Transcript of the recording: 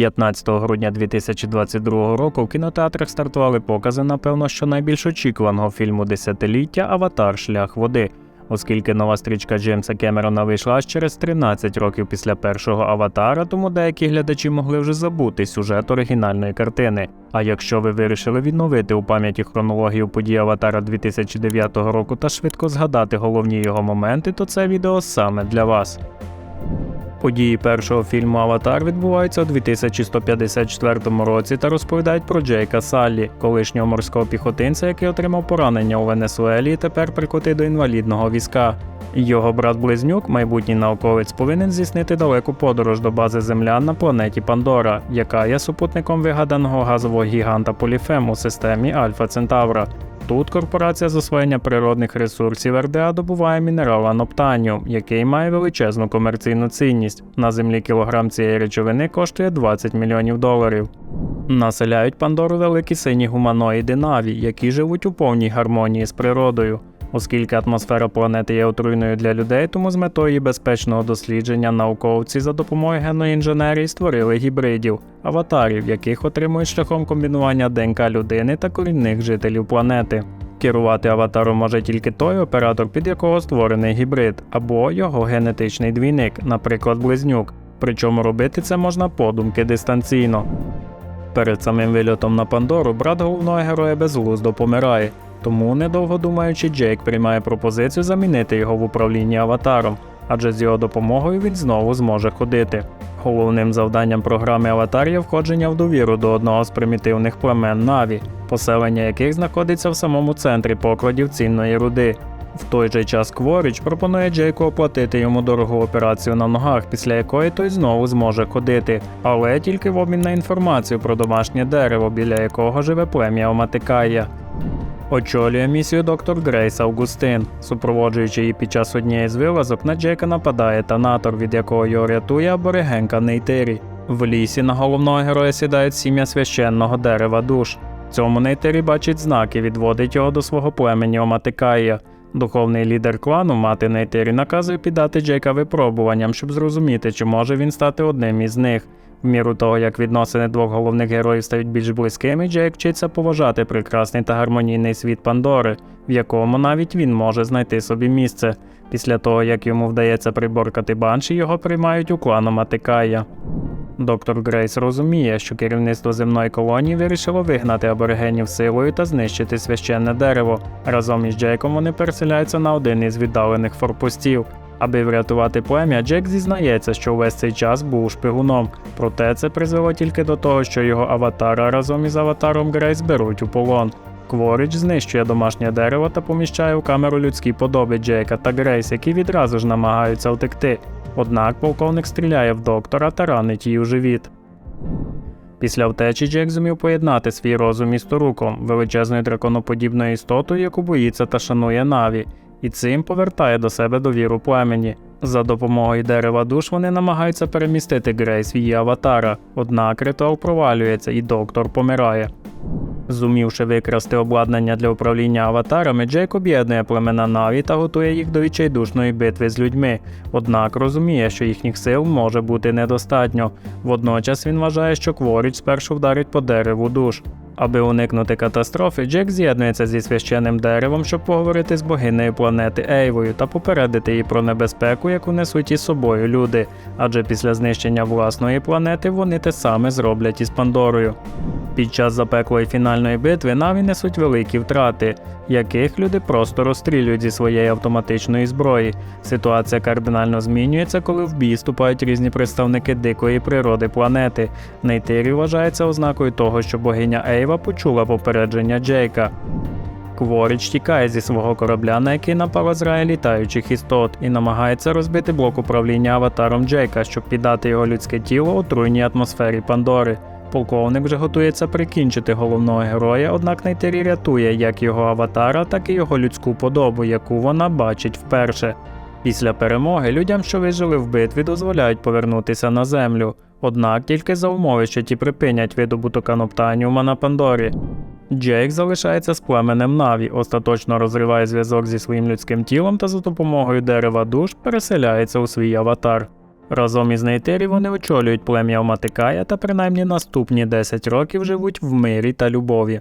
15 грудня 2022 року в кінотеатрах стартували покази, напевно, що найбільш очікуваного фільму десятиліття Аватар Шлях води, оскільки нова стрічка Джеймса Кемерона вийшла аж через 13 років після першого аватара, тому деякі глядачі могли вже забути сюжет оригінальної картини. А якщо ви вирішили відновити у пам'яті хронологію подій Аватара 2009 року та швидко згадати головні його моменти, то це відео саме для вас. Події першого фільму Аватар відбуваються у 2154 році та розповідають про Джейка Саллі, колишнього морського піхотинця, який отримав поранення у Венесуелі і тепер прикотий до інвалідного візка. Його брат-близнюк, майбутній науковець, повинен здійснити далеку подорож до бази землян на планеті Пандора, яка є супутником вигаданого газового гіганта Поліфем у системі Альфа Центавра. Тут корпорація з освоєння природних ресурсів РДА добуває мінерал аноптаніум, який має величезну комерційну цінність. На землі кілограм цієї речовини коштує 20 мільйонів доларів. Населяють Пандору великі сині гуманоїди Наві, які живуть у повній гармонії з природою. Оскільки атмосфера планети є отруйною для людей, тому з метою безпечного дослідження науковці за допомогою генної інженерії створили гібридів, аватарів, яких отримують шляхом комбінування ДНК людини та корінних жителів планети. Керувати аватаром може тільки той оператор, під якого створений гібрид, або його генетичний двійник, наприклад, близнюк. Причому робити це можна подумки дистанційно. Перед самим вильотом на Пандору брат головного героя безглуздо помирає, тому, недовго думаючи, Джейк приймає пропозицію замінити його в управлінні аватаром, адже з його допомогою він знову зможе ходити. Головним завданням програми Аватар є входження в довіру до одного з примітивних племен Наві, поселення яких знаходиться в самому центрі покладів цінної руди. В той же час Кворіч пропонує Джейку оплатити йому дорогу операцію на ногах, після якої той знову зможе ходити, але тільки в обмін на інформацію про домашнє дерево, біля якого живе плем'я Оматикая. Очолює місію доктор Грейс Августин. Супроводжуючи її під час однієї з вилазок, на Джейка нападає танатор, від якого його рятує аборигенка Нейтирі. В лісі на головного героя сідають сім'я священного дерева душ. Цьому Нейтирі бачить знаки, відводить його до свого племені Оматикая. Духовний лідер клану мати Нейтирі наказує піддати Джейка випробуванням, щоб зрозуміти, чи може він стати одним із них. В міру того, як відносини двох головних героїв стають більш близькими, Джейк вчиться поважати прекрасний та гармонійний світ Пандори, в якому навіть він може знайти собі місце. Після того, як йому вдається приборкати банші, його приймають у клану Матикая. Доктор Грейс розуміє, що керівництво земної колонії вирішило вигнати аборигенів силою та знищити священне дерево. Разом із Джейком вони переселяються на один із віддалених форпостів. Аби врятувати плем'я, Джек зізнається, що увесь цей час був шпигуном. Проте це призвело тільки до того, що його аватара разом із аватаром Грейс беруть у полон. Кворіч знищує домашнє дерево та поміщає у камеру людські подоби Джейка та Грейс, які відразу ж намагаються втекти. Однак полковник стріляє в доктора та ранить її у живіт. Після втечі Джек зумів поєднати свій розум із Туруком, величезною драконоподібною істотою, яку боїться та шанує Наві, і цим повертає до себе довіру племені. За допомогою дерева душ вони намагаються перемістити Грейс в її аватара, однак ритуал провалюється і доктор помирає. Зумівши викрасти обладнання для управління аватарами, Джейк об'єднує племена Наві та готує їх до відчайдушної битви з людьми. Однак розуміє, що їхніх сил може бути недостатньо. Водночас він вважає, що Кворіч спершу вдарить по дереву душ. Аби уникнути катастрофи, Джек з'єднується зі священним деревом, щоб поговорити з богинею планети Ейвою та попередити її про небезпеку, яку несуть із собою люди. Адже після знищення власної планети вони те саме зроблять із Пандорою. Під час запеклої фінальної битви Наві несуть великі втрати, яких люди просто розстрілюють зі своєї автоматичної зброї. Ситуація кардинально змінюється, коли в бій вступають різні представники дикої природи планети. Нейтирі вважається ознакою того, що богиня Ейва почула попередження Джейка. Кворіч тікає зі свого корабля, на який напала зграя літаючих істот, і намагається розбити блок управління аватаром Джейка, щоб піддати його людське тіло отруйній атмосфері Пандори. Полковник вже готується прикінчити головного героя, однак Нейтері рятує як його аватара, так і його людську подобу, яку вона бачить вперше. Після перемоги людям, що вижили в битві, дозволяють повернутися на землю, однак тільки за умови, що ті припинять видобуток аноптаніума на Пандорі. Джейк залишається з племенем Наві, остаточно розриває зв'язок зі своїм людським тілом та за допомогою дерева душ переселяється у свій аватар. Разом із Нейтері вони очолюють плем'я Матикая та принаймні наступні 10 років живуть в мирі та любові.